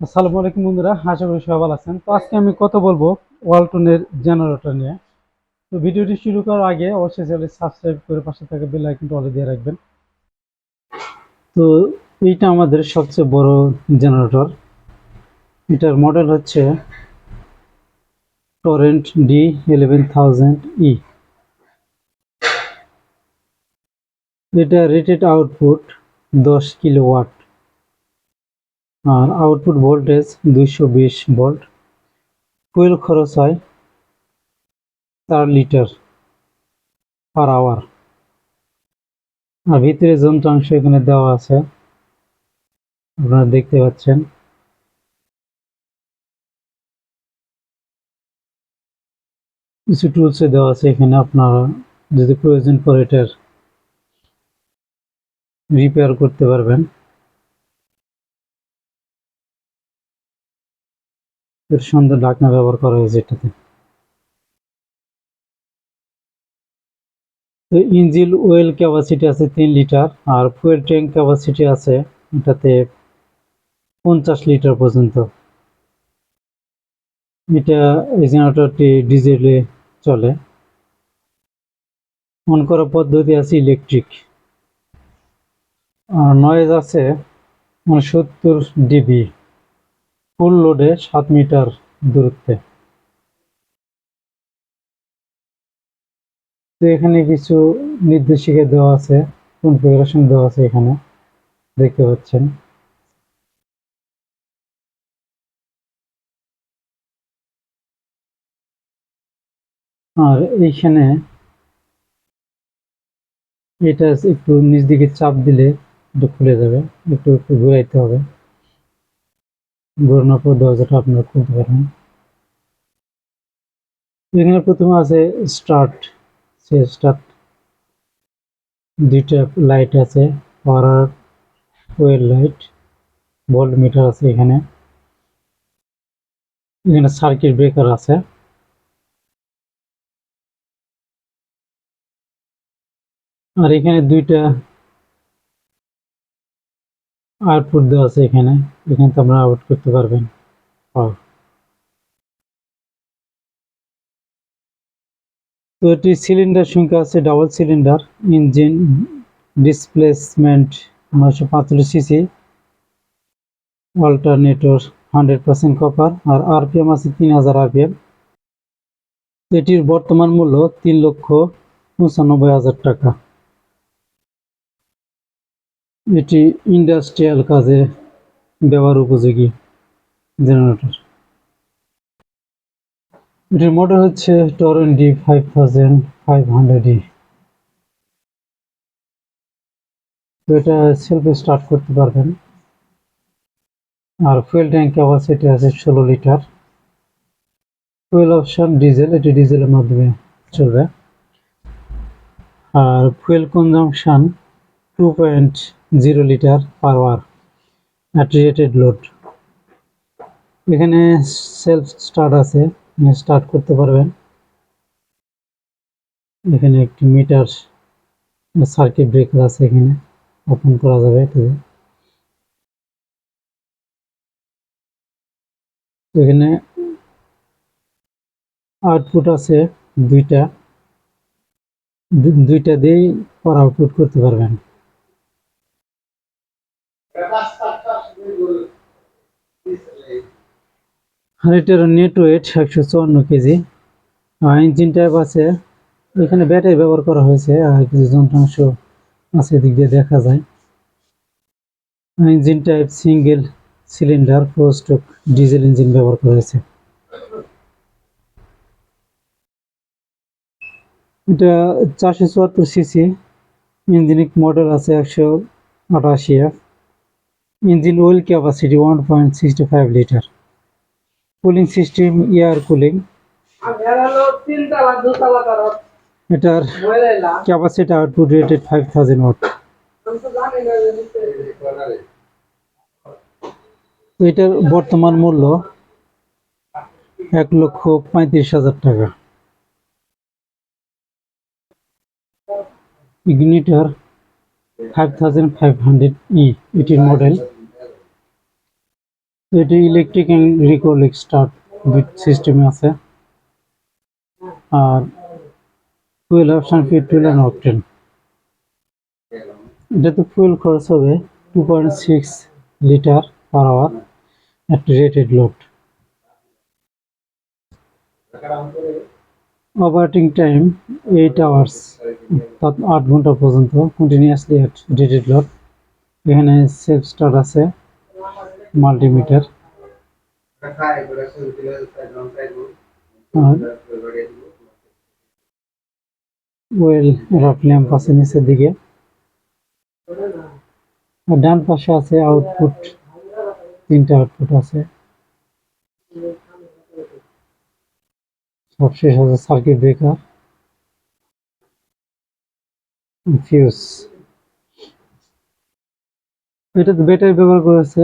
আসসালামু আলাইকুম বন্ধুরা, আশা করি সবাই ভালো আছেন। তো আজকে আমি কথা বলব ওয়ালটনের জেনারেটর নিয়ে। তো ভিডিওটি শুরু করার আগে অবশ্যই চ্যানেলটি সাবস্ক্রাইব করে পাশে থাকা বেল আইকনটা অলে দিয়ে রাখবেন। তো এইটা আমাদের সবচেয়ে বড় জেনারেটর এটার মডেল হচ্ছে Torrent D eleven thousand E এটা রেটেড আউটপুট দশ কিলো ওয়াট আর আউটপুট ভোল্টেজ দুইশো বিশ ভোল্ট ফুয়েল খরচ হয় চার লিটার পার আওয়ার আর ভিতরে যন্ত্রাংশ এখানে দেওয়া আছে, আপনারা দেখতে পাচ্ছেন। কিছু টুলস দেওয়া আছে এখানে আপনারা যদি প্রয়োজন পড়ে এটার রিপেয়ার করতে পারবেন। এর সুন্দর ঢাকনা ব্যবহার করা হয়েছে এটাতে। তো ইঞ্জিল ওয়েল ক্যাপাসিটি আছে তিন লিটার, আর ফুয়েল ট্যাঙ্ক ক্যাপাসিটি আছে এটাতে পঞ্চাশ লিটার পর্যন্ত। এটা এই জেনারেটরটি ডিজেলে চলে। অন করার পদ্ধতি আছে ইলেকট্রিক। আর নয়েজ আছে সত্তর ডিবি। ফুল লোডে সাত মিটার দূরত্বে। তো এখানে কিছু নির্দেশিকা দেওয়া আছে কনফিগারেশন দেওয়া আছে এখানে, দেখতে পাচ্ছেন। আর এইখানে এটা একটু নিচ দিকে চাপ দিলে একটু খুলে যাবে একটু একটু ঘুরাইতে হবে। ঘোরানোর দরজাটা আপনারা খুলতে পারেন এখানে প্রথমে আছে স্টার্ট সে স্টার্ট দুইটা লাইট আছে power oil light voltmeter আছে এখানে। এখানে সার্কিট ব্রেকার আছে। আর এখানে দুইটা আউটপুট দেওয়া আছে এখানে। এখানে তো আপনারা আউট করতে পারবেন। তো এটি সিলিন্ডার সংখ্যা আছে, ডাবল সিলিন্ডার, ইঞ্জিন ডিসপ্লেসমেন্ট নয়শো পাঁচচল্লিশ cc alternator hundred percent copper, আর আরপিএম আছে তিন হাজার আরপিএম। এটির বর্তমান মূল্য তিন লক্ষ পঁচানব্বই হাজার টাকা। এটি ইন্ডাস্ট্রিয়াল কাজে ব্যবহার উপযোগী জেনারেটর এটির মডেল হচ্ছে Torrent D five thousand five hundred E তো এটা সেলফ স্টার্ট করতে পারবেন। আর ফুয়েল ট্যাঙ্ক ক্যাপাসিটি আছে ষোলো লিটার ফুয়েল অপশন ডিজেল এটি ডিজেলের মাধ্যমে চলবে। আর fuel consumption two point zero litre per hour at load এখানে সেলফ স্টার্ট আছে স্টার্ট করতে পারবেন। এখানে একটি মিটার সার্কিট ব্রেকার আছে, এখানে ওপেন করা যাবে এখানে আউটপুট আছে দুইটা। দুইটা দিয়েই পর আউটপুট করতে পারবেন। আর নেট ওয়েট একশো চুয়ান্ন কেজি। ইঞ্জিন টাইপ আছে। এখানে ব্যাটারি ব্যবহার করা হয়েছে। আর কিছু যন্ত্রাংশ আছে, এদিক দিয়ে দেখা যায়। Engine type single cylinder four diesel engine ব্যবহার করা হয়েছে। এটা চারশো চুয়াত্তর সিসি ইঞ্জিনিক মডেল আছে একশো আটাশি F. Engine oil capacity one point sixty five litre cooling system air cooling এটার capacity output rated five thousand এটার বর্তমান মূল্য এক লক্ষ পঁয়ত্রিশ হাজার টাকা। Ignitor five thousand five hundred E এটির মডেল এটি ইলেকট্রিক রিকোলিক স্টার্ট দুই সিস্টেমে আছে। আর fuel option petrol and octane এটাতে ফুয়েল খরচ হবে two point six litre per hour একটা rated load operating time eight hours আট ঘণ্টা পর্যন্ত কন্টিনিউয়াসলি অ্যাট রেটেড লোড এখানে সেফ স্টার্ট আছে। মাল্টিমিটার। আর ওয়েল রফ ল্যাম্প আছে নিচের দিকে। আর ডান পাশে আছে আউটপুট তিনটা আউটপুট আছে। সবশেষ আছে সার্কিট ব্রেকার ফিউজ এটাতে ব্যাটারি ব্যবহার করেছে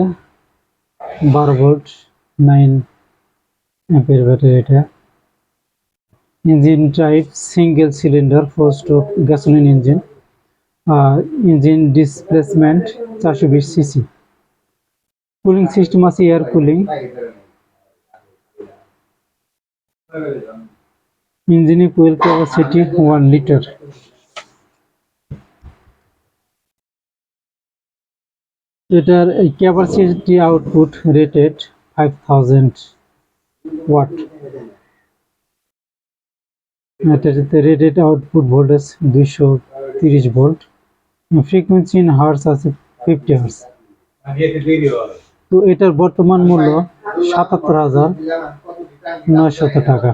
বারো ভোল্ট নাইন অ্যাম্পের ব্যাটারি এটা। Engine type single cylinder four stroke gasoline engine আর ইঞ্জিন ডিসপ্লেসমেন্ট চারশো বিশ সিসি কুলিং সিস্টেম আছে এয়ার কুলিং ইঞ্জিনে ফুয়েল ক্যাপাসিটি ওয়ান লিটার এটার এই capacity output rated five thousand watt এটাতে রেটেড আউটপুট ভোল্টেজ দুইশো তিরিশ ভোল্ট ফ্রিকোয়েন্সি ইন হার্স আছে ফিফটি হার্স তো এটার বর্তমান মূল্য সাতাত্তর হাজার নয়শত টাকা।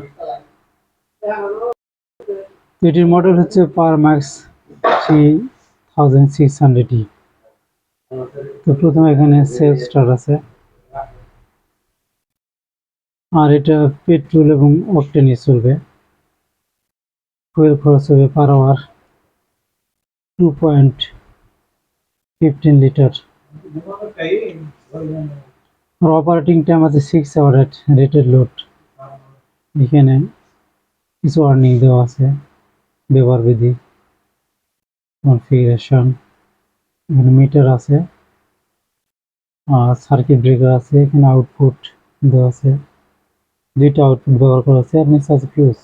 এটির মডেল হচ্ছে Per Max three thousand six hundred E তো প্রথমে এখানে সেলফ স্টার্ট আছে। আর এটা পেট্রোল এবং অকটেনই চলবে। ফুয়েল খরচ হবে per hour two point fifteen litre আর অপারেটিং টাইম আছে six hour at rated load এখানে কিছু ওয়ার্নিং দেওয়া আছে। ব্যবহার বিধি কনফিগারেশন মিটার আছে, আর সার্কিট ব্রেকার আছে, এখানে আউটপুট দেওয়া আছে, দুইটা আউটপুট ব্যবহার করা আছে আর নিচে আছে ফিউজ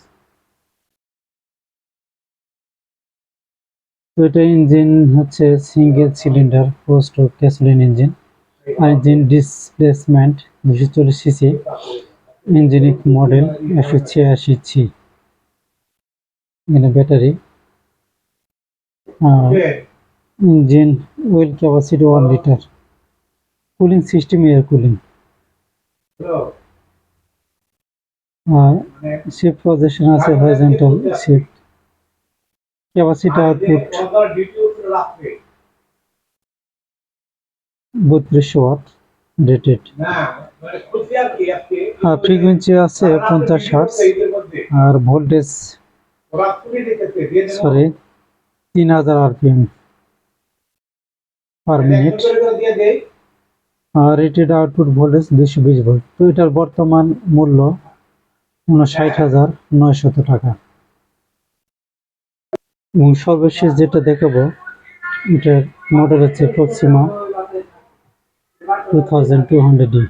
তো এটা ইঞ্জিন হচ্ছে single cylinder post gasoline engine আর ইঞ্জিন ডিসপ্লেসমেন্ট দুশো চল্লিশ সিসি ইঞ্জিনিক মডেল একশো ছিয়াশি ছি এখানে battery engine oil capacity one litre. Cooling system air cooling. আর শিফট পজিশন আছে হরিজন্টাল শিফট ক্যাপাসিটি আউটপুট বত্রিশশো ওয়াট রেটেড আর ফ্রিকোয়েন্সি আছে পঞ্চাশ হার্টস আর ভোল্টেজ সরি তিন হাজার আরপিএম পার মিনিট আর রেটেড আউটপুট ভোল্টেজ দুশো বিশ ভোল্ট তো এটার বর্তমান মূল্য উনষাট হাজার নয়শত টাকা। এবং সর্বশেষ যেটা দেখাবো এটার মডেল হচ্ছে Proxima two thousand two hundred D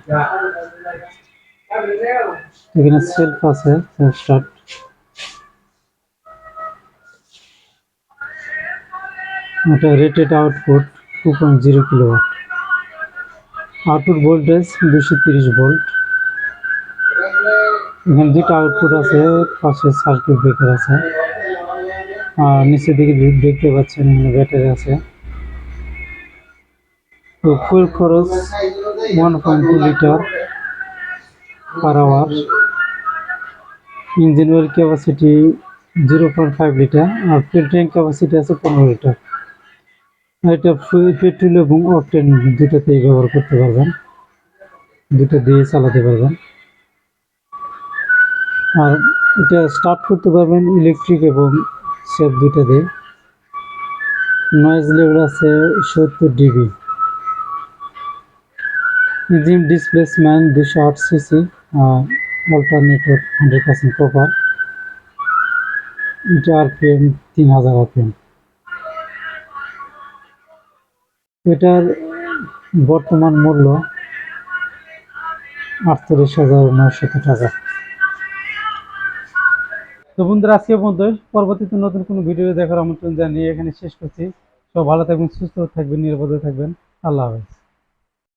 এখানে সেলফ আছে সেলফ স্টার্ট এটা rated output two point zero kilowatt output voltage দুশো তিরিশ ভোল্ট এখানে দুটো আউটপুট আছে, পাশে সার্কিট ব্রেকার আছে। আর নিচের দিকে দেখতে পাচ্ছেন ব্যাটারি আছে। তো ফুল খরচ one point two litre per hour engine oil capacity zero point five litre আর ফুয়েল ট্যাঙ্ক ক্যাপাসিটি আছে পনেরো লিটার এটা পেট্রোল এবং অকটেন দুটোতেই ব্যবহার করতে পারবেন। দুটো দিয়ে চালাতে পারবেন। আর এটা স্টার্ট করতে পারবেন ইলেকট্রিক এবং সেফ দুটো দিয়ে। নয়েজ লেভেল আছে সত্তর ডিবি ইঞ্জিন ডিসপ্লেসমেন্ট দুশো আট সিসি আর অল্টারনেটর হান্ড্রেড পার্সেন্ট প্রপার এটা আর আরপিএম তিন হাজার আরপিএম এটার বর্তমান মূল্য আটত্রিশ হাজার নয়শত টাকা। তো বন্ধুরা, আজকে পর্যন্ত পরবর্তীতে নতুন কোনো ভিডিও দেখার আমন্ত্রণ জানিয়ে এখানে শেষ করছি। সব ভালো থাকবেন, সুস্থ থাকবেন, নিরাপদে থাকবেন। আল্লাহ হাফেজ।